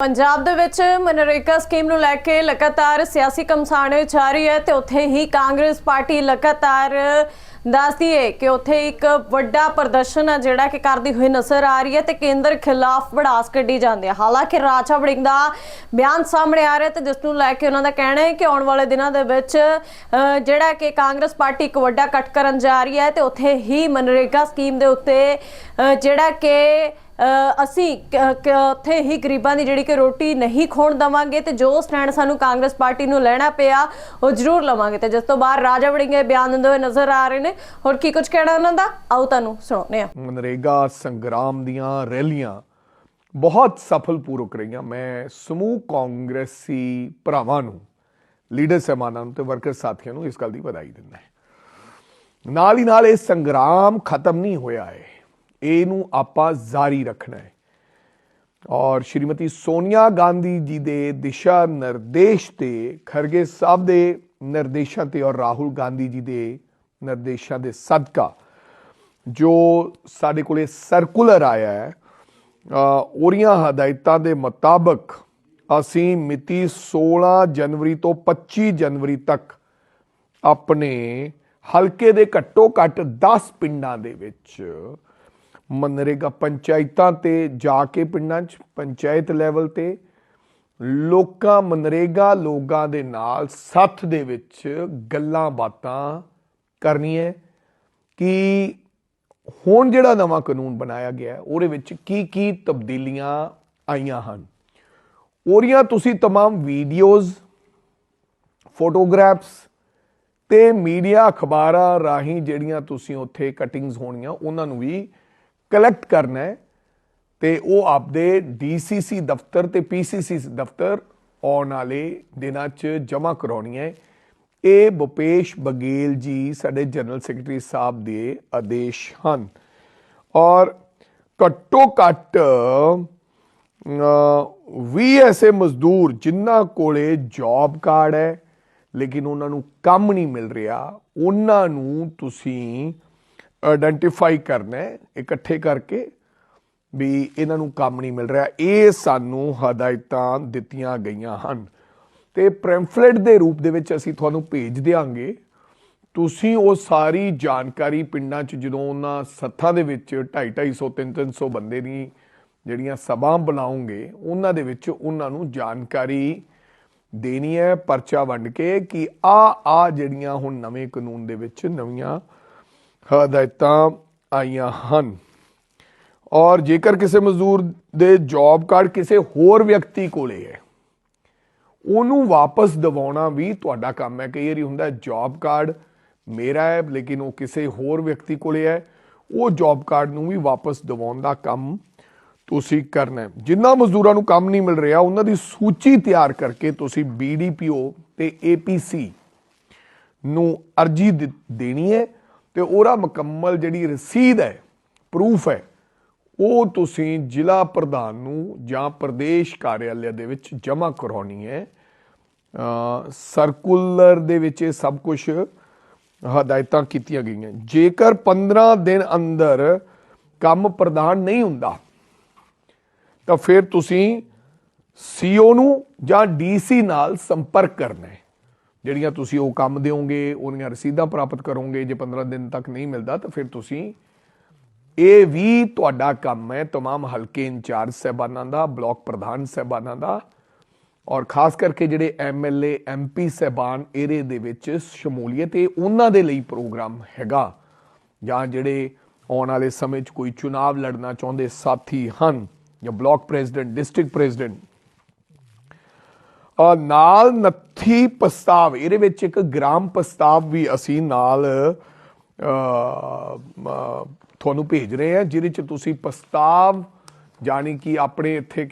ਪੰਜਾਬ ਦੇ ਵਿੱਚ ਮਨਰੇਗਾ ਸਕੀਮ ਨੂੰ ਲੈ ਕੇ ਲਗਾਤਾਰ ਸਿਆਸੀ ਕਮਸਾਣੇ ਜਾਰੀ ਹੈ ਤੇ ਉੱਥੇ ਹੀ ਕਾਂਗਰਸ ਪਾਰਟੀ ਲਗਾਤਾਰ ਦੱਸਦੀ ਹੈ ਕਿ ਉੱਥੇ ਇੱਕ ਵੱਡਾ ਪ੍ਰਦਰਸ਼ਨ ਹੈ ਜਿਹੜਾ ਕਿ ਕਰਦੀ ਹੋਈ ਨਜ਼ਰ ਆ ਰਹੀ ਹੈ ਤੇ ਕੇਂਦਰ ਖਿਲਾਫ ਬੜਾਸ ਕੱਢੀ ਜਾਂਦੀ ਹੈ। ਹਾਲਾਂਕਿ ਰਾਜਾ ਵੜਿੰਗ ਦਾ ਬਿਆਨ ਸਾਹਮਣੇ ਆ ਰਿਹਾ ਤੇ ਜਿਸ ਨੂੰ ਲੈ ਕੇ ਉਹਨਾਂ ਦਾ ਕਹਿਣਾ ਹੈ ਕਿ ਆਉਣ ਵਾਲੇ ਦਿਨਾਂ ਦੇ ਵਿੱਚ ਜਿਹੜਾ ਕਿ ਕਾਂਗਰਸ ਪਾਰਟੀ ਇੱਕ ਵੱਡਾ ਕੱਟ ਕਰਨ ਜਾ ਰਹੀ ਹੈ ਤੇ ਉੱਥੇ ਹੀ ਮਨਰੇਗਾ ਸਕੀਮ ਦੇ ਉੱਤੇ ਜਿਹੜਾ ਕਿ ਅਸੀਂ ਉੱਥੇ ਹੀ ਗਰੀਬਾਂ ਦੀ ਜਿਹੜੀ ਕਿ ਰੋਟੀ ਨਹੀਂ ਖੋਣ ਦਵਾਂਗੇ ਤੇ ਜੋ ਸਟੈਂਡ ਸਾਨੂੰ ਕਾਂਗਰਸ ਪਾਰਟੀ ਨੂੰ ਲੈਣਾ ਪਿਆ, ਉਹ ਜ਼ਰੂਰ ਲਵਾਂਗੇ। ਤੇ ਜਿਸ ਤੋਂ ਬਾਅਦ ਰਾਜਾ ਵੜਿੰਗੇ ਬਿਆਨ ਦਿੰਦੇ ਹੋਏ ਨਜ਼ਰ ਆ ਰਹੇ ਨੇ। ਹੋਰ ਕੀ ਕੁਝ ਕਹਿਣਾ ਉਹਨਾਂ ਦਾ? ਆਓ ਤੁਹਾਨੂੰ ਸੁਣਾਉਂਦੇ ਹਾਂ। ਮਨਰੇਗਾ ਸੰਗਰਾਮ ਦੀਆਂ ਰੈਲੀਆਂ ਬਹੁਤ ਸਫਲ ਪੂਰਕ ਰਹੀਆਂ। ਮੈਂ ਸਮੂਹ ਕਾਂਗਰਸੀ ਭਰਾਵਾਂ ਨੂੰ, ਲੀਡਰ ਸਹਿਬਾਨਾਂ ਨੂੰ ਤੇ ਵਰਕਰ ਸਾਥੀਆਂ ਨੂੰ ਇਸ ਗੱਲ ਦੀ ਵਧਾਈ ਦਿੰਦਾ ਹੈ। ਨਾਲ ਹੀ ਨਾਲ ਇਹ ਸੰਗਰਾਮ ਖਤਮ ਨਹੀਂ ਹੋਇਆ ਹੈ। ਇਹਨੂੰ ਆਪਾਂ ਜਾਰੀ ਰੱਖਣਾ ਹੈ। ਔਰ ਸ਼੍ਰੀਮਤੀ ਸੋਨੀਆ ਗਾਂਧੀ ਜੀ ਦੇ ਦਿਸ਼ਾ ਨਿਰਦੇਸ਼ ਤੇ ਖਰਗੇ ਸਾਹਿਬ ਦੇ ਨਿਰਦੇਸ਼ਾਂ ਤੇ ਔਰ ਰਾਹੁਲ ਗਾਂਧੀ ਜੀ ਦੇ ਨਿਰਦੇਸ਼ਾਂ ਦੇ ਸਦਕਾ ਜੋ ਸਾਡੇ ਕੋਲੇ ਸਰਕੂਲਰ ਆਇਆ ਹੈ ਅ, ਉਹਦੀਆਂ ਹਦਾਇਤਾਂ ਦੇ ਮੁਤਾਬਕ ਅਸੀਂ ਮਿਤੀ 16 ਜਨਵਰੀ ਤੋਂ 25 ਜਨਵਰੀ ਤੱਕ ਆਪਣੇ ਹਲਕੇ ਦੇ ਘੱਟੋ ਘੱਟ 10 ਪਿੰਡਾਂ ਦੇ ਵਿੱਚ ਮਨਰੇਗਾ ਪੰਚਾਇਤਾਂ ਤੇ ਜਾ ਕੇ ਪਿੰਡਾਂ 'ਚ ਪੰਚਾਇਤ ਲੈਵਲ ਤੇ ਲੋਕਾਂ ਮਨਰੇਗਾ ਲੋਕਾਂ ਦੇ ਨਾਲ ਸੱਥ ਦੇ ਵਿੱਚ ਗੱਲਾਂ ਬਾਤਾਂ ਕਰਨੀਆਂ ਕਿ ਹੁਣ ਜਿਹੜਾ ਨਵਾਂ ਕਾਨੂੰਨ ਬਣਾਇਆ ਗਿਆ ਹੈ, ਉਹਦੇ ਵਿੱਚ ਕੀ ਕੀ ਤਬਦੀਲੀਆਂ ਆਈਆਂ ਹਨ ਉਹਦੀਆਂ ਤੁਸੀਂ तमाम ਵੀਡੀਓਜ਼ ਫੋਟੋਗ੍ਰਾਫਸ ਤੇ ਮੀਡੀਆ ਅਖਬਾਰਾਂ ਰਾਹੀਂ ਜਿਹੜੀਆਂ ਤੁਸੀਂ ਉੱਥੇ ਕਟਿੰਗਸ ਹੋਣੀਆਂ ਉਹਨਾਂ ਨੂੰ ਵੀ ਕਲੈਕਟ ਕਰਨਾ ਹੈ ਤੇ ਉਹ ਆਪਦੇ ਡੀਸੀਸੀ ਦਫ਼ਤਰ ਤੇ ਪੀਸੀਸੀ ਦਫ਼ਤਰ ਆਉਣ ਵਾਲੇ ਦਿਨਾਂ 'ਚ ਜਮ੍ਹਾਂ ਕਰਾਉਣੀ ਹੈ। ਇਹ ਭੁਪੇਸ਼ ਬਗੇਲ ਜੀ ਸਾਡੇ ਜਨਰਲ ਸੈਕਟਰੀ ਸਾਹਿਬ ਦੇ ਆਦੇਸ਼ ਹਨ। ਔਰ ਘੱਟੋ ਘੱਟ ਅ, 20 ਐਸੇ ਮਜ਼ਦੂਰ ਜਿਨ੍ਹਾਂ ਕੋਲੇ ਜੌਬ ਕਾਰਡ ਹੈ ਲੇਕਿਨ ਉਹਨਾਂ ਨੂੰ ਕੰਮ ਨਹੀਂ ਮਿਲ ਰਿਹਾ ਉਹਨਾਂ ਨੂੰ ਤੁਸੀਂ ਆਇਡੈਂਟੀਫਾਈ ਕਰਨਾ ਹੈ, ਇਕੱਠੇ ਕਰਕੇ ਵੀ ਇਹਨਾਂ ਨੂੰ ਕੰਮ ਨਹੀਂ ਮਿਲ ਰਿਹਾ। ਇਹ ਸਾਨੂੰ ਹਦਾਇਤਾਂ ਦਿੱਤੀਆਂ ਗਈਆਂ ਹਨ। ਤੇ ਪ੍ਰੈਂਫਲੇਟ ਦੇ ਰੂਪ ਦੇ ਵਿੱਚ ਅਸੀਂ ਤੁਹਾਨੂੰ ਭੇਜ ਦਿਆਂਗੇ। ਤੁਸੀਂ ਉਹ ਸਾਰੀ ਜਾਣਕਾਰੀ ਪਿੰਡਾਂ 'ਚ ਜਦੋਂ ਉਹਨਾਂ ਸੱਥਾਂ ਦੇ ਵਿੱਚ 2.5 250 300 ਬੰਦੇ ਦੀ ਜਿਹੜੀਆਂ ਸਭਾ ਬੁਲਾਉਂਗੇ ਉਹਨਾਂ ਦੇ ਵਿੱਚ ਉਹਨਾਂ ਨੂੰ ਜਾਣਕਾਰੀ ਦੇਣੀ ਹੈ, ਪਰਚਾ ਵੰਡ ਕੇ ਕਿ ਆ ਆ ਜਿਹੜੀਆਂ ਹੁਣ ਨਵੇਂ ਕਾਨੂੰਨ ਦੇ ਵਿੱਚ ਨਵੀਆਂ ਹਦਾਇਤਾਂ ਆਈਆਂ ਹਨ। ਔਰ ਜੇਕਰ ਕਿਸੇ ਮਜ਼ਦੂਰ ਦੇ ਜੌਬ ਕਾਰਡ ਕਿਸੇ ਹੋਰ ਵਿਅਕਤੀ ਕੋਲੇ ਹੈ, ਉਹਨੂੰ ਵਾਪਸ ਦਿਵਾਉਣਾ ਵੀ ਤੁਹਾਡਾ ਕੰਮ ਹੈ। ਕਈ ਵਾਰੀ ਹੁੰਦਾ ਜੌਬ ਕਾਰਡ ਮੇਰਾ ਹੈ, ਲੇਕਿਨ ਉਹ ਕਿਸੇ ਹੋਰ ਵਿਅਕਤੀ ਕੋਲੇ ਹੈ, ਉਹ ਜੌਬ ਕਾਰਡ ਨੂੰ ਵੀ ਵਾਪਸ ਦਿਵਾਉਣ ਦਾ ਕੰਮ ਤੁਸੀਂ ਕਰਨਾ ਹੈ। ਜਿੰਨਾ ਮਜ਼ਦੂਰਾਂ ਨੂੰ ਕੰਮ ਨਹੀਂ ਮਿਲ ਰਿਹਾ, ਉਹਨਾਂ ਦੀ ਸੂਚੀ ਤਿਆਰ ਕਰਕੇ ਤੁਸੀਂ ਬੀਡੀਪੀਓ ਤੇ ਏਪੀਸੀ ਨੂੰ ਅਰਜੀ ਦੇ- ਦੇਣੀ ਹੈ। ਤੇ ਉਹਦਾ ਮੁਕੰਮਲ ਜਿਹੜੀ ਰਸੀਦ ਹੈ ਪ੍ਰੂਫ ਹੈ, ਉਹ ਤੁਸੀਂ ਜ਼ਿਲ੍ਹਾ ਪ੍ਰਧਾਨ ਨੂੰ ਜਾਂ ਪ੍ਰਦੇਸ਼ ਕਾਰਿਆਲय ਦੇ ਵਿੱਚ ਜਮ੍ਹਾਂ ਕਰਾਉਣੀ ਹੈ। ਸਰਕੂਲਰ ਦੇ ਵਿੱਚ ਇਹ ਸਭ ਕੁਝ ਹਦਾਇਤਾਂ ਕੀਤੀਆਂ ਗਈਆਂ। ਜੇਕਰ 15 ਦਿਨ ਅੰਦਰ ਕੰਮ ਪ੍ਰਦਾਨ ਨਹੀਂ ਹੁੰਦਾ, ਤਾਂ ਫਿਰ ਤੁਸੀਂ ਸੀਓ ਨੂੰ ਜਾਂ ਡੀਸੀ ਨਾਲ ਸੰਪਰਕ ਕਰਨਾ ਹੈ। ਜਿਹੜੀਆਂ ਤੁਸੀਂ ਉਹ ਕੰਮ ਦਿਓਗੇ ਉਹਨੀਆਂ ਰਸੀਦਾਂ ਪ੍ਰਾਪਤ ਕਰੋਗੇ ਜੇ 15 ਦਿਨ ਤੱਕ ਨਹੀਂ ਮਿਲਦਾ ਤਾਂ ਫਿਰ ਤੁਸੀਂ ਇਹ ਵੀ ਤੁਹਾਡਾ ਕੰਮ ਹੈ तमाम ਹਲਕੇ ਇੰਚਾਰਜ ਸਹਿਬਾਨਾਂ ਦਾ ਬਲਾਕ ਪ੍ਰਧਾਨ ਸਹਿਬਾਨਾਂ ਦਾ ਔਰ ਖਾਸ ਕਰਕੇ ਜਿਹੜੇ ਐਮਐਲਏ ਐਮਪੀ ਸਹਿਬਾਨ ਇਹਦੇ ਦੇ ਵਿੱਚ ਸ਼ਮੂਲੀਅਤ ਇਹ ਉਹਨਾਂ ਦੇ ਲਈ ਪ੍ਰੋਗਰਾਮ ਹੈਗਾ ਜਾਂ ਜਿਹੜੇ ਆਉਣ ਵਾਲੇ ਸਮੇਂ 'ਚ ਕੋਈ ਚੁਣਾਵ ਲੜਨਾ ਚਾਹੁੰਦੇ ਸਾਥੀ ਹਨ ਜਾਂ ਬਲਾਕ ਪ੍ਰੈਜ਼ੀਡੈਂਟ ਡਿਸਟ੍ਰਿਕਟ ਪ੍ਰੈਜ਼ੀਡੈਂਟ ਅ, ਨਾਲ ਨੱਥੀ ਪ੍ਰਸਤਾਵ ਇਹਦੇ ਵਿੱਚ ਇੱਕ ਗ੍ਰਾਮ ਪ੍ਰਸਤਾਵ ਵੀ ਅਸੀਂ ਨਾਲ ਅ, ਤੁਹਾਨੂੰ ਭੇਜ ਰਹੇ ਹਾਂ ਜਿਹਦੇ ਚ ਤੁਸੀਂ ਪ੍ਰਸਤਾਵ ਜਾਣੀ ਕਿ ਆਪਣੇ ਇੱਥੇ